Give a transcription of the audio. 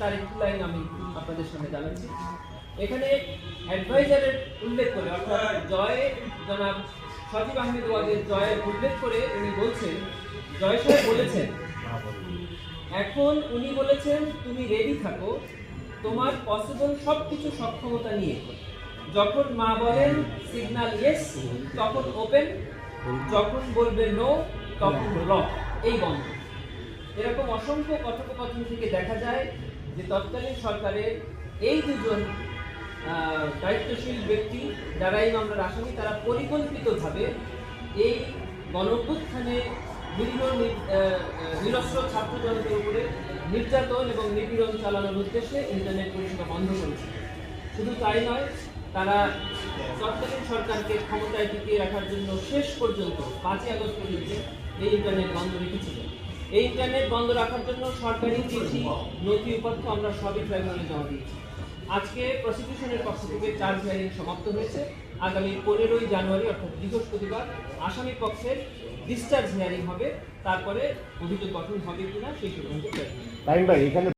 তার একটি লাইন আমি আপনাদের সামনে জানাচ্ছি। এখানে অ্যাডভাইজারের উল্লেখ করে, অর্থাৎ জয় জনাব সজীব আহমেদ ওয়াজের জয়ের উল্লেখ করে উনি বলছেন, জয় সাহেব বলেছেন, এখন উনি বলেছেন, তুমি রেডি থাকো, তোমার পসিবল সব কিছু সক্ষমতা নিয়ে। যখন মা বলেন সিগন্যাল ইয়েস তখন ওপেন যখন বলবে নো তখন লক এই বন্ধ। এরকম অসংখ্য কথোপকথন থেকে দেখা যায় যে তৎকালীন সরকারের এই দুজন দায়িত্বশীল ব্যক্তি যারা এই মামলার আসামি তারা পরিকল্পিতভাবে এই গণঅভ্যুত্থানে নিরীহ নি- আহ, আহ, নিরস্ত্র ছাত্র জনতার উপরে নির্যাতন এবং নিপীড়ন চালানোর উদ্দেশ্যে ইন্টারনেট পরিষেবা বন্ধ করেছে। শুধু তাই নয় তারা তৎকালীন সরকারকে ক্ষমতায় টিকিয়ে রাখার জন্য শেষ পর্যন্ত পাঁচই আগস্ট পর্যন্ত এই ইন্টারনেট বন্ধ রেখেছিল। এই ইন্টারনেট বন্ধ রাখার জন্য সরকারি চিঠি, নথি উপাত্ত আমরা সবই ট্রাইব্যুনালে জমা দিয়েছি। আজকে প্রসিকিউশনের পক্ষ থেকে চার্জ হিয়ারিং সমাপ্ত হয়েছে। আগামী পনেরোই জানুয়ারি, অর্থাৎ বৃহস্পতিবার, আসামি পক্ষের ডিসচার্জ হিয়ারিং হবে। তারপরে অভিযোগ গঠন হবে কিনা সেই সিদ্ধান্ত